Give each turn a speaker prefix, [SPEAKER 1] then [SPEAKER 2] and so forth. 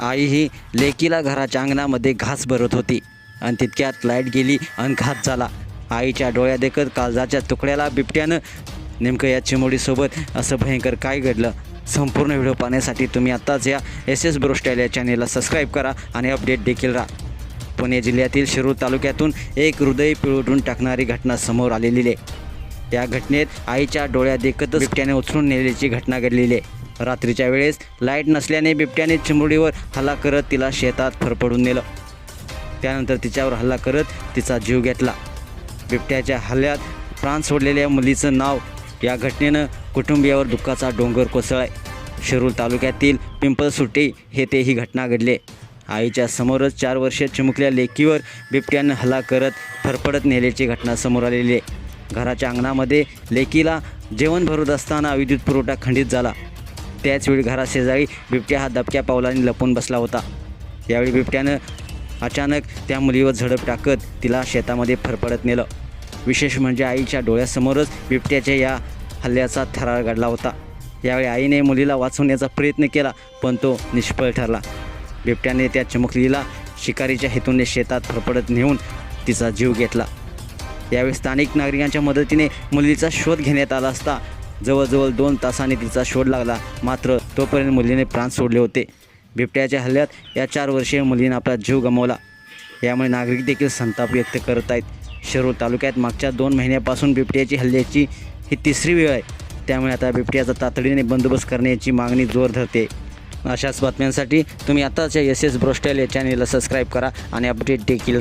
[SPEAKER 1] आई ही लेकीला घराच्या अंगणामध्ये घास भरत होती. आणि तितक्यात लाइट गेली आणि घात झाला. आईच्या डोळ्या देखत काळजाच्या तुकड्याला बिबट्यानं नेमकं या चिमोडीसोबत असं भयंकर काय घडलं? संपूर्ण व्हिडिओ पाहण्यासाठी तुम्ही आत्ताच या एस एस ब्रोस्टाईल या चॅनेलला सबस्क्राईब करा आणि अपडेट देखील राहा. पुणे जिल्ह्यातील शिरूर तालुक्यातून एक हृदय पिळवटून टाकणारी घटना समोर आलेली आहे. या घटनेत आईच्या डोळ्या देखतच बिबट्याने उचलून नेल्याची घटना घडलेली आहे. रात्रीच्या वेळेस लाइट नसल्याने बिबट्याने चिमुडीवर हल्ला करत तिला शेतात फरफडून नेलं. त्यानंतर तिच्यावर हल्ला करत तिचा जीव घेतला. बिबट्याच्या हल्ल्यात प्राण सोडलेल्या मुलीचं नाव या घटनेनं कुटुंबियावर दुःखाचा डोंगर कोसळाय शिरूर तालुक्यातील पिंपळसुट्टी हे ते ही घटना घडली. आईच्या समोरच चार वर्षे चिमुकल्या लेकीवर बिबट्यानं हल्ला करत फरफडत नेल्याची घटना समोर आलेली आहे. घराच्या अंगणामध्ये लेकीला जेवण भरत असताना विद्युत पुरवठा खंडित झाला. त्याचवेळी घराशेजारी बिबट्या हा दबक्या पावलाने लपून बसला होता. यावेळी बिबट्यानं अचानक त्या मुलीवर झडप टाकत तिला शेतामध्ये फरफडत नेलं. विशेष म्हणजे आईच्या डोळ्यासमोरच बिबट्याच्या या हल्ल्याचा थरार घडला होता. यावेळी आईने मुलीला वाचवण्याचा प्रयत्न केला पण तो निष्फळ ठरला. बिबट्याने त्या चिमुकलीला शिकारीच्या हेतूने शेतात फरफडत नेऊन तिचा जीव घेतला. यावेळी स्थानिक नागरिकांच्या मदतीने मुलीचा शोध घेण्यात आला असता जवळजवळ दोन तासाने तिचा शोध लागला. मात्र तोपर्यंत मुलीने प्राण सोडले होते. बिबट्याच्या हल्ल्यात या चार वर्षीय मुलीने आपला जीव गमावला. यामुळे नागरिक देखील संताप व्यक्त करत आहेत. शिरूर तालुक्यात मागच्या दोन महिन्यापासून बिबट्याची हल्ल्याची ही तिसरी वेळ आहे. त्यामुळे आता बिबट्याचा तातडीने बंदोबस्त करण्याची मागणी जोर धरते. अशाच बातम्यांसाठी तुम्ही आताच्या एस एस ब्रोस्टाईल या चॅनेलला सबस्क्राईब करा आणि अपडेट देखील